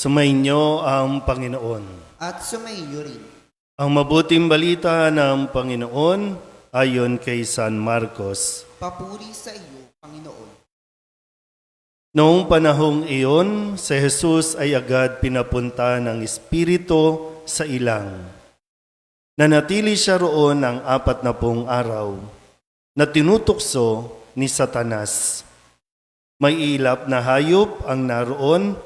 Sumainyo ang Panginoon. at sumaiyo rin. Ang mabuting balita ng Panginoon ayon kay San Marcos. Papuri sa iyo, Panginoon. Noong panahong iyon, si Jesus ay agad pinapunta ng Espiritu sa ilang. Nanatili siya roon ng apat na pong araw na tinutukso ni Satanas. May ilap na hayop ang naroon,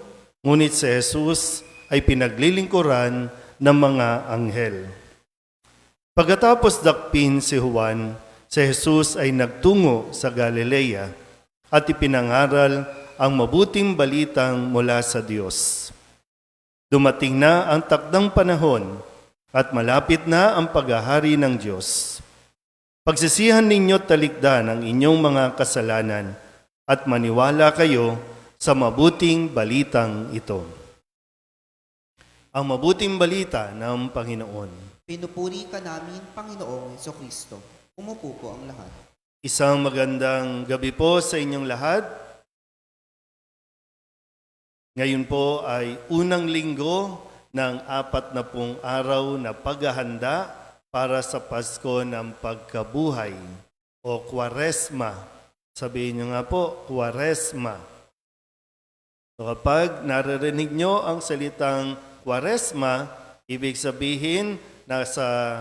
ngunit si Jesus ay pinaglilingkuran ng mga anghel. Pagkatapos dakpin si Juan, si Jesus ay nagtungo sa Galilea at ipinangaral ang mabuting balitang mula sa Diyos. Dumating na ang takdang panahon at malapit na ang paghahari ng Diyos. Pagsisihan ninyo talikdan ang inyong mga kasalanan at maniwala kayo sa mabuting balitang ito. Ang mabuting balita ng Panginoon. Pinupuri ka namin, Panginoong Yeso Kristo. Umupo po ang lahat. Isang magandang gabi po sa inyong lahat. Ngayon po ay unang linggo ng apat na pong araw na paghahanda para sa Pasko ng Pagkabuhay o Kwaresma. Sabihin nyo nga po, Kwaresma. So kapag naririnig nyo ang salitang Kwaresma, ibig sabihin nasa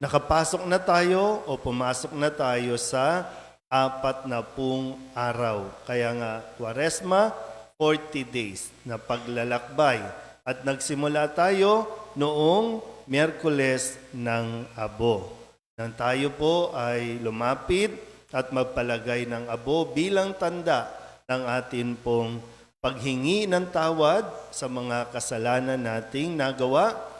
nakapasok na tayo o pumasok na tayo sa apat na pung araw. Kaya nga, Kwaresma, 40 days na paglalakbay. At nagsimula tayo noong Miyerkules ng Abo. Nang tayo po ay lumapit at magpalagay ng abo bilang tanda ng atin pong paghingi ng tawad sa mga kasalanan nating nagawa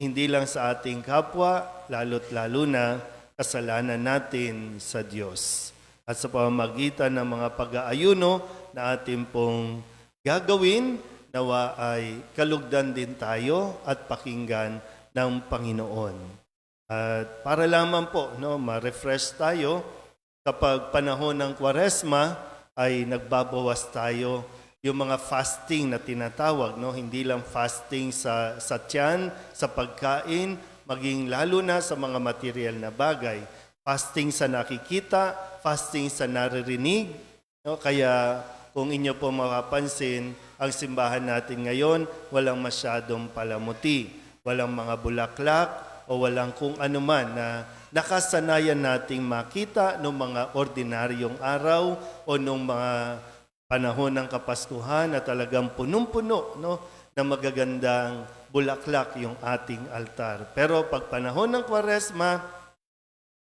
hindi lang sa ating kapwa, lalo't lalo na kasalanan natin sa Diyos. At sa pamamagitan ng mga pag-aayuno na ating pong gagawin, nawa ay kalugdan din tayo at pakinggan ng Panginoon. At para lamang po, no, ma-refresh tayo kapag panahon ng Kwaresma ay nagbabawas tayo yung mga fasting na tinatawag, no? hindi lang fasting sa, sa tiyan, sa pagkain, maging lalo na sa mga material na bagay. Fasting sa nakikita, fasting sa naririnig. No? Kaya kung inyo po mapapansin, ang simbahan natin ngayon, walang masyadong palamuti, walang mga bulaklak, o walang kung anuman na nakasanayan nating makita noong mga ordinaryong araw o noong mga panahon ng Kapaskuhan na talagang punong-puno no, na magagandang bulaklak yung ating altar. Pero pag panahon ng Kwaresma,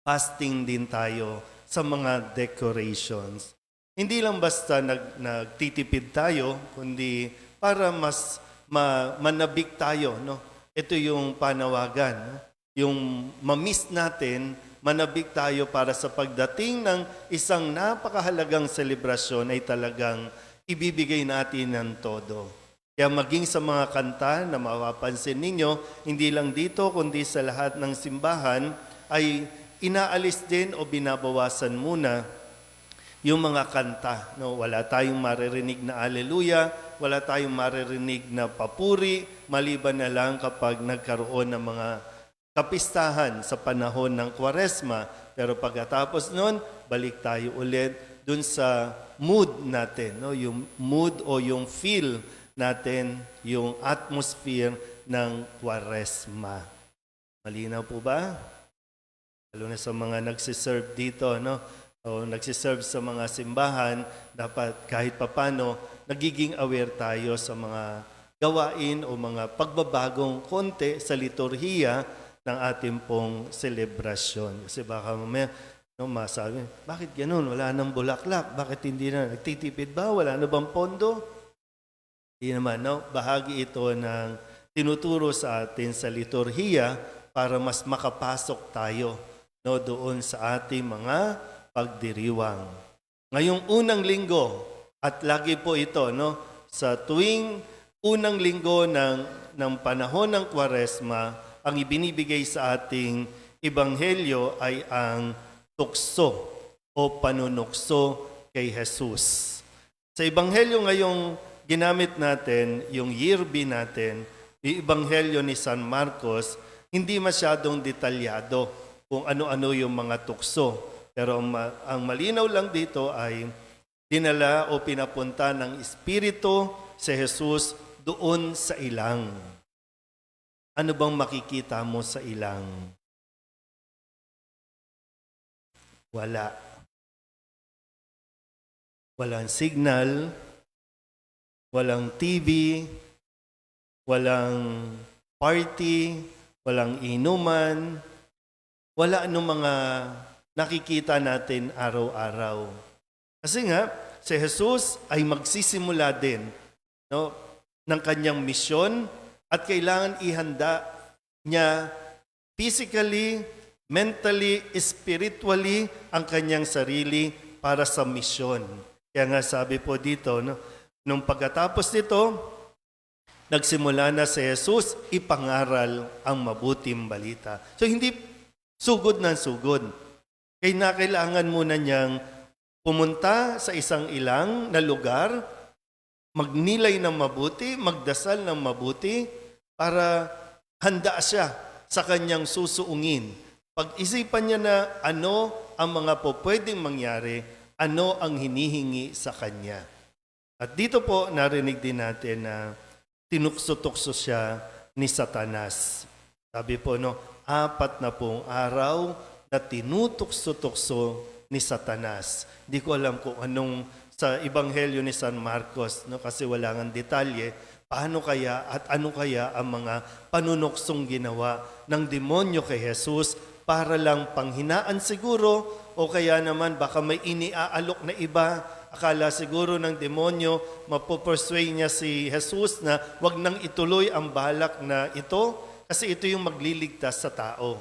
fasting din tayo sa mga decorations. Hindi lang basta nag, nagtitipid tayo, kundi para mas ma, manabik tayo. No? Ito yung panawagan. No? Yung mamiss natin manabik tayo para sa pagdating ng isang napakahalagang selebrasyon ay talagang ibibigay natin ng todo. Kaya maging sa mga kanta na mapapansin ninyo, hindi lang dito kundi sa lahat ng simbahan ay inaalis din o binabawasan muna yung mga kanta. No, wala tayong maririnig na aleluya, wala tayong maririnig na papuri, maliban na lang kapag nagkaroon ng mga kapistahan sa panahon ng Kwaresma. Pero pagkatapos nun, balik tayo ulit dun sa mood natin, no? yung mood o yung feel natin, yung atmosphere ng Kwaresma. Malinaw po ba? Lalo na sa mga nagsiserve dito, no? O nagsiserve sa mga simbahan, dapat kahit papano, nagiging aware tayo sa mga gawain o mga pagbabagong konti sa liturhiya ng ating pong selebrasyon. Kasi baka mamaya, no, masabi, bakit ganun? Wala nang bulaklak. Bakit hindi na? Nagtitipid ba? Wala na bang pondo? Hindi naman, no? Bahagi ito ng tinuturo sa atin sa liturhiya para mas makapasok tayo no, doon sa ating mga pagdiriwang. Ngayong unang linggo, at lagi po ito, no, sa tuwing unang linggo ng, ng panahon ng Kwaresma, ang ibinibigay sa ating ebanghelyo ay ang tukso o panunukso kay Jesus. Sa ebanghelyo ngayong ginamit natin yung year B natin, yung Ebanghelyo ni San Marcos, hindi masyadong detalyado kung ano-ano yung mga tukso. Pero ang malinaw lang dito ay dinala o pinapunta ng Espiritu si Jesus doon sa ilang. Ano bang makikita mo sa ilang? Wala. Walang signal, walang TV, walang party, walang inuman, wala anong mga nakikita natin araw-araw. Kasi nga, si Jesus ay magsisimula din no, ng kanyang misyon at kailangan ihanda niya physically, mentally, spiritually ang kanyang sarili para sa misyon. Kaya nga sabi po dito, no, nung pagkatapos nito, nagsimula na si Jesus ipangaral ang mabuting balita. So hindi sugod ng sugod. Kaya kailangan muna niyang pumunta sa isang ilang na lugar, magnilay ng mabuti, magdasal ng mabuti, para handa siya sa kanyang susuungin. Pag-isipan niya na ano ang mga po pwedeng mangyari, ano ang hinihingi sa kanya. At dito po narinig din natin na tinukso-tukso siya ni Satanas. Sabi po, no, apat na pong araw na tinutukso-tukso ni Satanas. Di ko alam kung anong sa Ebanghelyo ni San Marcos, no, kasi wala nga detalye, paano kaya at ano kaya ang mga panunuksong ginawa ng demonyo kay Jesus para lang panghinaan siguro o kaya naman baka may iniaalok na iba Akala siguro ng demonyo, mapopersuade niya si Jesus na wag nang ituloy ang balak na ito kasi ito yung magliligtas sa tao.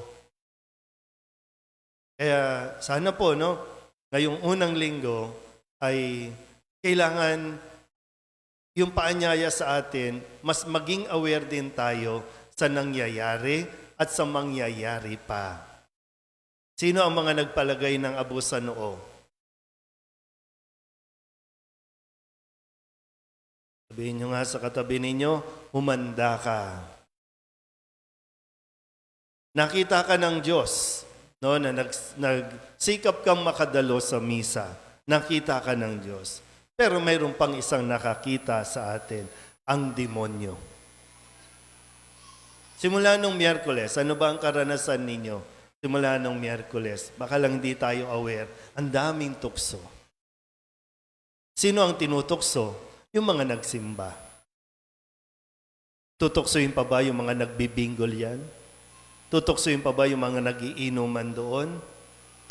Kaya sana po, no, ngayong unang linggo ay kailangan yung paanyaya sa atin, mas maging aware din tayo sa nangyayari at sa mangyayari pa. Sino ang mga nagpalagay ng abusa noo? Sabihin nyo nga sa katabi ninyo, humanda ka. Nakita ka ng Diyos no, na nag, nagsikap kang makadalo sa misa. Nakita ka ng Diyos. Pero mayroon pang isang nakakita sa atin, ang demonyo. Simula nung Miyerkules, ano ba ang karanasan ninyo? Simula nung Miyerkules, baka lang di tayo aware, ang daming tukso. Sino ang tinutukso? Yung mga nagsimba. Tutuksoin pa ba yung mga nagbibinggol yan? Tutuksoin pa ba yung mga nagiinuman doon?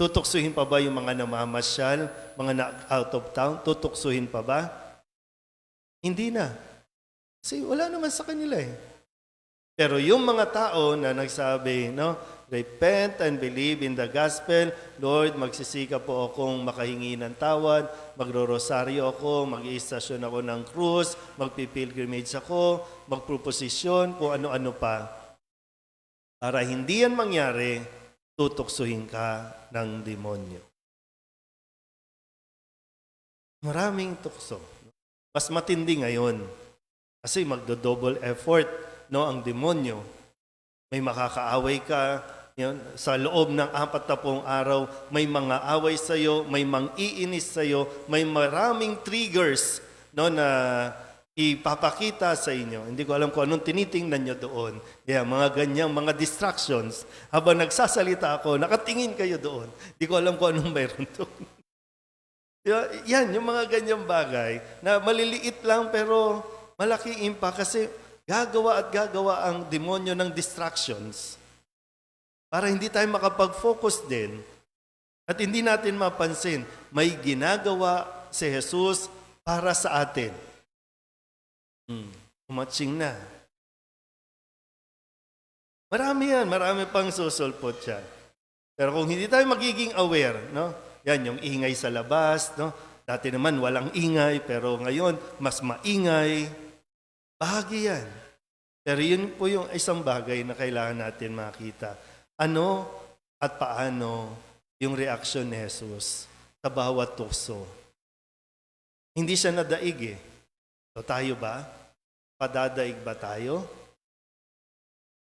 Tutuksoin pa ba yung mga namamasyal, mga na out of town? Tutuksoin pa ba? Hindi na. Kasi wala naman sa kanila eh. Pero yung mga tao na nagsabi, no, repent and believe in the gospel, Lord, magsisika po akong makahingi ng tawad, magro-rosaryo ako, mag-iistasyon ako ng krus, magpipilgrimage ako, magproposisyon, kung ano-ano pa. Para hindi yan mangyari, tutuksuhin ka ng demonyo. Maraming tukso. Mas matindi ngayon. Kasi magdo-double effort no, ang demonyo. May makakaaway ka, yun, sa loob ng apat na pong araw, may mga away sa iyo, may mang-iinis sa iyo, may maraming triggers no, na ipapakita sa inyo. Hindi ko alam kung anong tinitingnan nyo doon. Yeah, mga ganyang mga distractions. Habang nagsasalita ako, nakatingin kayo doon. Hindi ko alam kung anong mayroon doon. Diba? Yan, yung mga ganyang bagay na maliliit lang pero malaki impact kasi gagawa at gagawa ang demonyo ng distractions para hindi tayo makapag-focus din at hindi natin mapansin may ginagawa si Jesus para sa atin. Hmm, umatsing na. Marami yan, marami pang susulpot siya. Pero kung hindi tayo magiging aware, no? Yan, yung ingay sa labas, no? Dati naman walang ingay, pero ngayon mas maingay. Bahagi yan. Pero yun po yung isang bagay na kailangan natin makita. Ano at paano yung reaksyon ni Jesus sa bawat tukso. Hindi siya nadaig eh. O tayo ba? Padadaig ba tayo?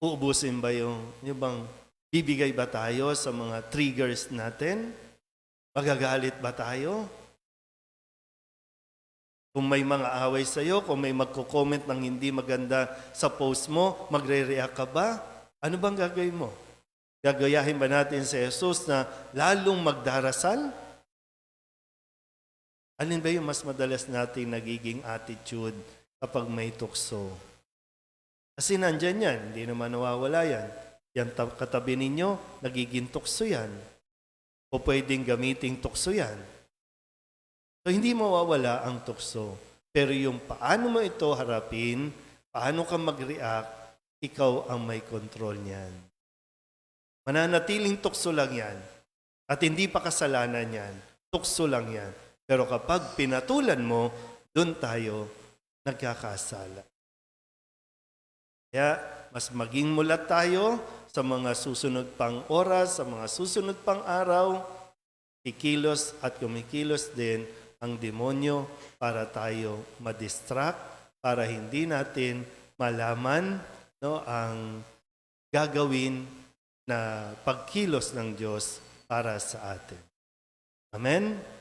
Uubusin ba yung, yung bang bibigay ba tayo sa mga triggers natin? Magagalit ba tayo? Kung may mga away sa'yo, kung may magko-comment ng hindi maganda sa post mo, magre-react ka ba? Ano bang gagawin mo? Gagayahin ba natin si Jesus na lalong magdarasal? Alin ba yung mas madalas nating nagiging attitude kapag may tukso? Kasi nandyan yan, hindi naman nawawala yan. Yan tab- katabi ninyo, nagiging tukso yan. O pwedeng gamiting tukso yan. So hindi mawawala ang tukso. Pero yung paano mo ito harapin, paano ka mag-react, ikaw ang may control niyan. Mananatiling tukso lang yan. At hindi pa kasalanan yan. Tukso lang yan. Pero kapag pinatulan mo, doon tayo nagkakasala. Kaya mas maging mulat tayo sa mga susunod pang oras, sa mga susunod pang araw, kikilos at kumikilos din ang demonyo para tayo madistract, para hindi natin malaman no, ang gagawin na pagkilos ng Diyos para sa atin. Amen?